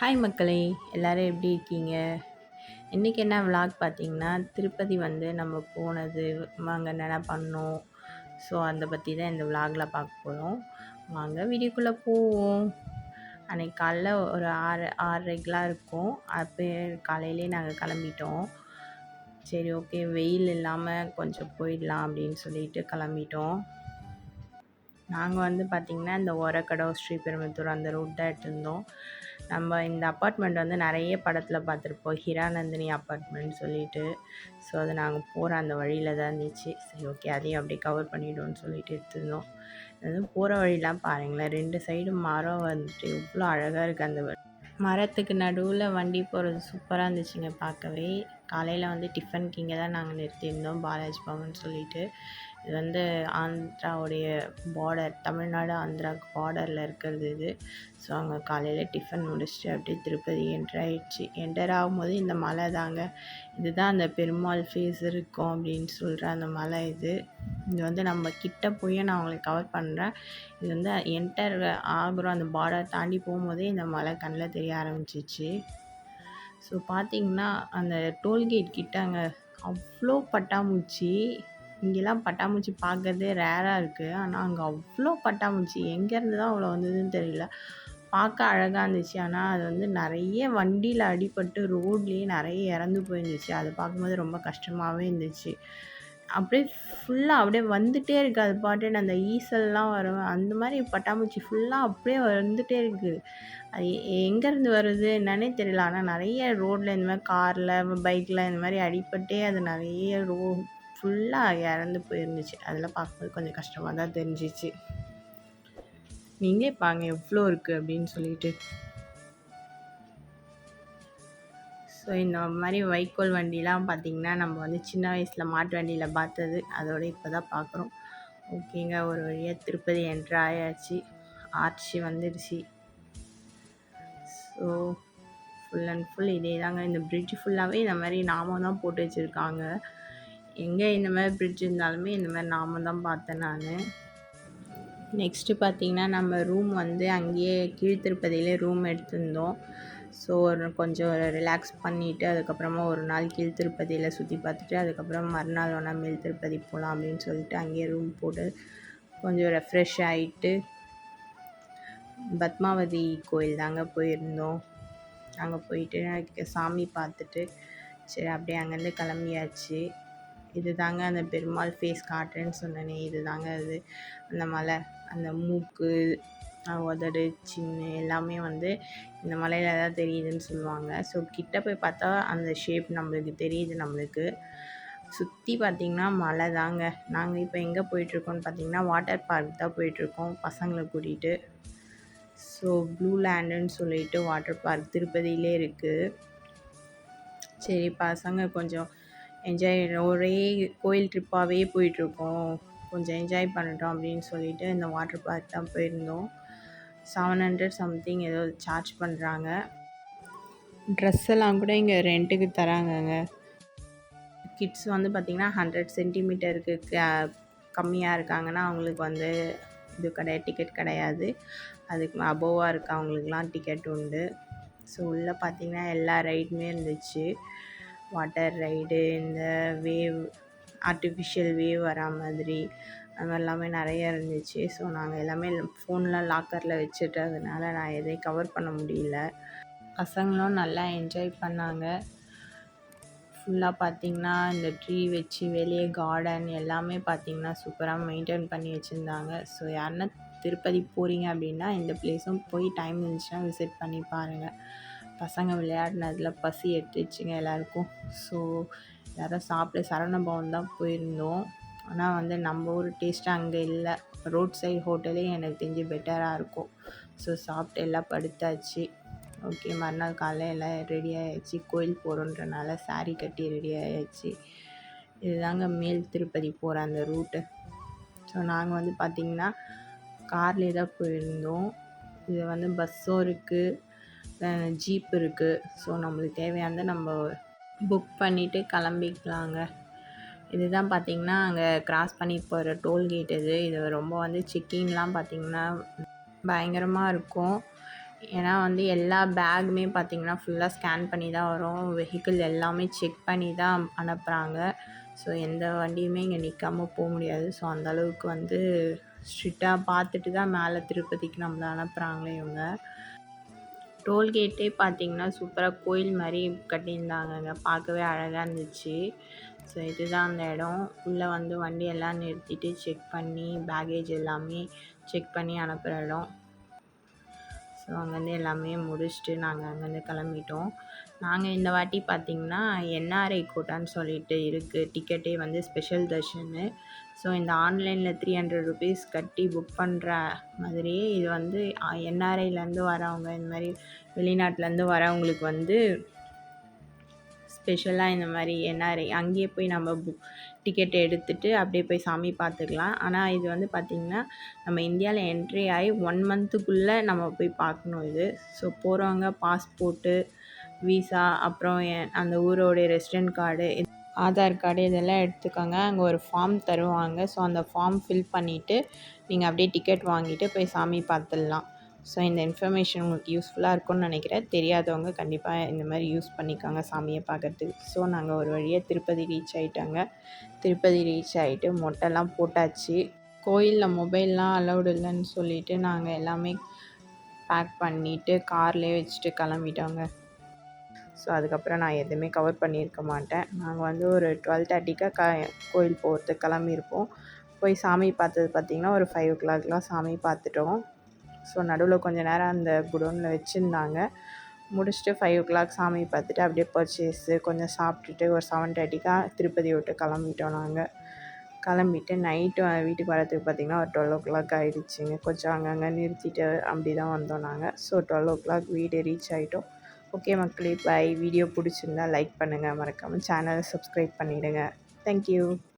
Hi மக்களே. எல்லோரும் எப்படி இருக்கீங்க? இன்றைக்கி என்ன விலாக் பார்த்தீங்கன்னா திருப்பதி வந்து நம்ம போனது வாங்க என்னென்ன பண்ணோம். ஸோ அதை பற்றி தான் இந்த விலாகில் பார்க்க போகிறோம் வாங்க வீடியோக்குள்ளே போவோம். அன்றைக்கி காலைல ஒரு ஆறு ஆறரைக்கெலாம் இருக்கும். அப்போ காலையிலே நாங்கள் கிளம்பிட்டோம். சரி ஓகே வெயில் இல்லாமல் கொஞ்சம் போயிடலாம் அப்படின்னு சொல்லிட்டு கிளம்பிட்டோம். நாங்கள் வந்து பார்த்திங்கன்னா இந்த ஒரக்கடவு ஸ்ரீபெரும்புத்தூர் அந்த ரூட் தான் எடுத்திருந்தோம். நம்ம இந்த அப்பார்ட்மெண்ட் வந்து நிறைய படத்தில் பார்த்துருப்போம். ஹிராநந்தினி அப்பார்ட்மெண்ட் சொல்லிட்டு. ஸோ அது நாங்கள் போகிற அந்த வழியில் தான் இருந்துச்சு. சரி ஓகே அதையும் அப்படியே கவர் பண்ணிவிடுவோம்னு சொல்லிட்டு எடுத்துருந்தோம். அது போகிற வழியெலாம் பாருங்களேன். ரெண்டு சைடும் மரம் வந்துட்டு இவ்வளோ அழகாக இருக்குது அந்த மரத்துக்கு நடுவில் வண்டி போகிறது சூப்பராக இருந்துச்சுங்க பார்க்கவே. காலையில் வந்து டிஃபனுக்கு இங்கே தான் நாங்கள் நிறுத்தியிருந்தோம். பாலாஜி பவன் சொல்லிட்டு. இது வந்து ஆந்திராவுடைய பார்டர் தமிழ்நாடு ஆந்திராவுக்கு பார்டரில் இருக்கிறது இது. ஸோ அங்கே காலையில் டிஃபன் முடிச்சுட்டு அப்படியே திருப்பதி என்டர் ஆகிடுச்சு என்டர் ஆகும்போது இந்த மலை தாங்க. இதுதான் அந்த பெருமாள் ஃபேஸ் இருக்கும் அப்படின்னு சொல்கிற அந்த மலை இது. இது வந்து நம்ம கிட்ட போய் நான் உங்களுக்கு கவர் பண்ணுறேன் இது வந்து என்டர் ஆகுறோம் அந்த பார்டர் தாண்டி போகும்போதே இந்த மலை கண்ணில் தெரிய ஆரம்பிச்சிச்சு. ஸோ பார்த்திங்கன்னா அந்த டோல்கேட் கிட்ட அங்கே அவ்வளோ பட்டாம்பூச்சி. இங்கெல்லாம் பட்டாம்பூச்சி பார்க்கறதே ரேராக இருக்குது ஆனால் அங்கே அவ்வளோ பட்டாம்பூச்சி. எங்கேருந்து தான் அவ்வளோ வந்ததுன்னு தெரியல. பார்க்க அழகாக இருந்துச்சு. ஆனால் அது வந்து நிறைய வண்டியில் அடிபட்டு ரோட்லேயே நிறைய இறந்து போயிருந்துச்சு. அதை பார்க்கும்போது ரொம்ப கஷ்டமாகவே இருந்துச்சு. அப்படியே ஃபுல்லாக அப்படியே வந்துகிட்டே இருக்குது அது பாட்டு அந்த ஈசல்லாம் வரும். அந்த மாதிரி பட்டாம்பூச்சி ஃபுல்லாக அப்படியே வந்துகிட்டே இருக்குது அது எங்கேருந்து வருது என்னன்னே தெரியல. ஆனால் நிறைய ரோட்டில் இந்த மாதிரி காரில் பைக்கில் இந்த மாதிரி அடிப்பட்டே அது நிறைய ரோ ஃபுல்லாக இறந்து போயிருந்துச்சு. அதெல்லாம் பார்க்கும்போது கொஞ்சம் கஷ்டமாக தான் தெரிஞ்சிச்சு. நீங்களே பாங்க எவ்வளோ இருக்குது அப்படின்னு சொல்லிட்டு. ஸோ இந்த மாதிரி வைக்கோல் வண்டிலாம் பார்த்திங்கன்னா நம்ம வந்து சின்ன வயசில் மாட்டு வண்டியில் பார்த்தது. அதோட இப்போ தான் பார்க்குறோம். ஓகேங்க ஒரு வழியாக திருப்பதி என்ட்ரு ஆயாச்சு. ஆட்சி வந்துடுச்சு. ஸோ ஃபுல் அண்ட் ஃபுல் இதே தாங்க இந்த பிரிட்ஜ் ஃபுல்லாகவே இந்த மாதிரி நாம தான் போட்டு வச்சுருக்காங்க. எங்கே இந்த மாதிரி பிரிட்ஜ் இருந்தாலுமே இந்த மாதிரி நாம தான் பார்த்தேன் நான். நெக்ஸ்ட்டு பார்த்திங்கன்னா நம்ம ரூம் வந்து அங்கேயே கீழ்த்திருப்பதியிலே ரூம் எடுத்திருந்தோம். ஸோ கொஞ்சம் ரிலாக்ஸ் பண்ணிவிட்டு அதுக்கப்புறமா ஒரு நாள் கீழ் திருப்பதியில் சுற்றி பார்த்துட்டு அதுக்கப்புறம் மறுநாள் வேணால் மேல் திருப்பதி போகலாம் அப்படின்னு சொல்லிட்டு அங்கேயே ரூம் போட்டு கொஞ்சம் ரெஃப்ரெஷ் ஆகிட்டு பத்மாவதி கோயில் தாங்க போயிருந்தோம். அங்கே போயிட்டு சாமி பார்த்துட்டு சரி அப்படியே அங்கேருந்து கிளம்பியாச்சு. இது தாங்க அந்த பெருமாள் ஃபேஸ் காட்டுறேன்னு சொன்னேனே இது தாங்க அது. அந்த மலை அந்த மூக்கு உதடு சின்ன எல்லாமே வந்து இந்த மலையில் தான் தெரியுதுன்னு சொல்லுவாங்க. ஸோ கிட்ட போய் பார்த்தா அந்த ஷேப் நம்மளுக்கு தெரியுது நம்மளுக்கு. சுற்றி பார்த்திங்கன்னா மலை தாங்க. நாங்கள் இப்போ எங்கே போயிட்டுருக்கோம்னு பார்த்திங்கன்னா வாட்டர் பார்க் தான் போயிட்டுருக்கோம் பசங்களை கூட்டிகிட்டு ஸோ ப்ளூ லேண்டுன்னு சொல்லிட்டு வாட்டர் பார்க் திருப்பதியிலே இருக்குது சரி பசங்க கொஞ்சம் என்ஜாய் ஒரே கோயில் ட்ரிப்பாகவே போயிட்டுருக்கோம். கொஞ்சம் என்ஜாய் பண்ணட்டும் அப்படின்னு சொல்லிட்டு இந்த வாட்டர் பார்க் தான் போயிருந்தோம். செவன் ஹண்ட்ரட் சம்திங் ஏதோ சார்ஜ் பண்ணுறாங்க ட்ரெஸ் எல்லாம் கூட இங்கே ரெண்ட்டுக்கு தராங்கங்க. கிட்ஸ் வந்து பார்த்திங்கன்னா ஹண்ட்ரட் சென்டிமீட்டருக்கு கம்மியாக இருக்காங்கன்னா அவங்களுக்கு வந்து இது கிடையாது டிக்கெட் கிடையாது. அதுக்கு அபோவாக இருக்கவங்களுக்குலாம் டிக்கெட் உண்டு. ஸோ உள்ளே பார்த்திங்கன்னா எல்லா ரைடுமே இருந்துச்சு. வாட்டர் ரைடு இந்த வேவ் ஆர்டிஃபிஷியல் வேவ் வரா மாதிரி அது மாதிரி எல்லாமே நிறைய இருந்துச்சு. ஸோ நாங்கள் எல்லாமே ஃபோன்லாம் லாக்கரில் வச்சுட்டதுனால நான் எதையும் கவர் பண்ண முடியல. பசங்களும் நல்லா என்ஜாய் பண்ணாங்க. ஃபுல்லாக பார்த்திங்கன்னா இந்த ட்ரீ வச்சு வெளியே கார்டன் எல்லாமே பார்த்திங்கன்னா சூப்பராக மெயின்டைன் பண்ணி வச்சுருந்தாங்க. ஸோ யாருன்னா திருப்பதி போகிறீங்க அப்படின்னா இந்த பிளேஸும் போய் டைம் இருந்துச்சுன்னா விசிட் பண்ணி பாருங்கள் பசங்க விளையாடினதில் பசி எடுத்துச்சுங்க எல்லாருக்கும். ஸோ எல்லோரும் சாப்பிட சரவணபவன் தான் போயிருந்தோம். ஆனால் வந்து நம்ம ஊர் டேஸ்ட்டு அங்கே இல்லை. ரோட் சைடு ஹோட்டலே எனக்கு தெரிஞ்சு பெட்டராக இருக்கும். ஸோ சாப்பிட்டு எல்லாம் படுத்தாச்சு. ஓகே மறுநாள் காலையில் எல்லாம் ரெடி ஆகிடுச்சு கோயில் போகிறோன்றனால சாரீ கட்டி ரெடி ஆகிடுச்சு இதுதாங்க மேல் திருப்பதி போகிற அந்த ரூட்டு ஸோ நாங்கள் வந்து பார்த்திங்கன்னா கார்லேயே தான் போயிருந்தோம். இது வந்து பஸ்ஸும் இருக்குது ஜீப் இருக்குது ஸோ நம்மளுக்கு தேவையானதை நம்ம புக் பண்ணிவிட்டு கிளம்பிக்கலாங்க. இதுதான் பார்த்திங்கன்னா அங்கே க்ராஸ் பண்ணி போகிற டோல்கேட் இது. இது ரொம்ப வந்து செக்கிங்லாம் பார்த்திங்கன்னா பயங்கரமாக இருக்கும். ஏன்னா வந்து எல்லா பேக்குமே பார்த்திங்கன்னா ஃபுல்லாக ஸ்கேன் பண்ணி தான் வரும். வெஹிக்கிள் எல்லாமே செக் பண்ணி தான் அனுப்புகிறாங்க ஸோ எந்த வண்டியுமே இங்கே நிற்காமல் போக முடியாது. ஸோ அந்தளவுக்கு வந்து ஸ்ட்ரிக்டாக பார்த்துட்டு தான் மேலே திருப்பதிக்கு நம்மளை அனுப்புகிறாங்களே இவங்க. டோல்கேட்டே பார்த்திங்கன்னா சூப்பராக கோயில் மாதிரி கட்டியிருந்தாங்கங்க. பார்க்கவே அழகாக இருந்துச்சு. ஸோ இதுதான் அந்த இடம். உள்ளே வந்து வண்டி எல்லாம் நிறுத்திட்டு செக் பண்ணி பேகேஜ் எல்லாமே செக் பண்ணி அனுப்புகிற இடம். ஸோ அங்கேருந்து எல்லாமே முடிச்சுட்டு நாங்கள் அங்கேருந்து கிளம்பிட்டோம். நாங்கள் இந்த வாட்டி பார்த்திங்கன்னா என்ஆர்ஐ கோட்டான்னு சொல்லிட்டு இருக்குது டிக்கெட்டே வந்து ஸ்பெஷல் தர்ஷனு ஸோ இந்த ஆன்லைனில் த்ரீ ஹண்ட்ரட் ருபீஸ் கட்டி புக் பண்ணுற மாதிரியே இது வந்து என்ஆர்ஐலேருந்து வரவங்க இந்த மாதிரி வெளிநாட்டிலேருந்து வரவங்களுக்கு வந்து ஸ்பெஷலாக இந்த மாதிரி என்ஆர்ஐ அங்கேயே போய் நம்ம புக் டிக்கெட் எடுத்துகிட்டு அப்படியே போய் சாமி பார்த்துக்கலாம் ஆனால் இது வந்து பார்த்திங்கன்னா நம்ம இந்தியாவில் என்ட்ரி ஆகி ஒன் மந்த்துக்குள்ளே நம்ம போய் பார்க்கணும் இது. ஸோ போகிறவங்க பாஸ்போர்ட்டு விசா அப்புறம் என் அந்த ஊரோடைய ரெசிடென்ட் கார்டு ஆதார் கார்டு இதெல்லாம் எடுத்துக்கோங்க. அங்கே ஒரு ஃபார்ம் தருவாங்க. ஸோ அந்த ஃபார்ம் ஃபில் பண்ணிவிட்டு நீங்கள் அப்படியே டிக்கெட் வாங்கிட்டு போய் சாமி பார்த்துடலாம். ஸோ இந்த இன்ஃபர்மேஷன் உங்களுக்கு யூஸ்ஃபுல்லாக இருக்கும்னு நினைக்கிறேன். தெரியாதவங்க கண்டிப்பாக இந்த மாதிரி யூஸ் பண்ணிக்கோங்க சாமியை பார்க்குறதுக்கு. ஸோ நாங்கள் ஒரு வழியாக திருப்பதி ரீச் ஆகிட்டாங்க திருப்பதி ரீச் ஆகிட்டு மொட்டைலாம் போட்டாச்சு. கோயிலில் மொபைல்லாம் அலௌடு இல்லைன்னு சொல்லிவிட்டு நாங்கள் எல்லாமே பேக் பண்ணிவிட்டு கார்லேயே வச்சுட்டு கிளம்பிட்டோங்க. ஸோ அதுக்கப்புறம் நான் எதுவுமே கவர் பண்ணியிருக்க மாட்டேன். நாங்கள் வந்து ஒரு டுவெல் தேர்ட்டிக்காக க கோயில் போகிறதுக்கு கிளம்பியிருப்போம். போய் சாமி பார்த்தது பார்த்திங்கன்னா ஒரு ஃபைவ் ஓ கிளாக்லாம் சாமி பார்த்துட்டோம். ஸோ நடுவில் கொஞ்சம் நேரம் அந்த குடோனில் வச்சுருந்தாங்க. முடிச்சுட்டு ஃபைவ் ஓ கிளாக் சாமி பார்த்துட்டு அப்படியே பர்ச்சேஸு கொஞ்சம் சாப்பிட்டுட்டு ஒரு செவன் தேர்ட்டிக்காக திருப்பதி விட்டு கிளம்பிட்டோம் நாங்கள் கிளம்பிட்டு நைட்டு வீட்டுக்கு வரதுக்கு பார்த்திங்கன்னா ஒரு டுவெல் ஓ கிளாக் ஆகிடுச்சிங்க கொஞ்சம் அங்கங்கே நிறுத்திட்டு அப்படி தான் வந்தோம் நாங்கள் ஸோ டுவெல் ஓ கிளாக் வீடு ரீச் ஆகிட்டோம் ஓகே மக்களே பாய் வீடியோ பிடிச்சிருந்தா லைக் பண்ணுங்கள் மறக்காமல் சேனலை சப்ஸ்கிரைப் பண்ணிவிடுங்க தேங்க்யூ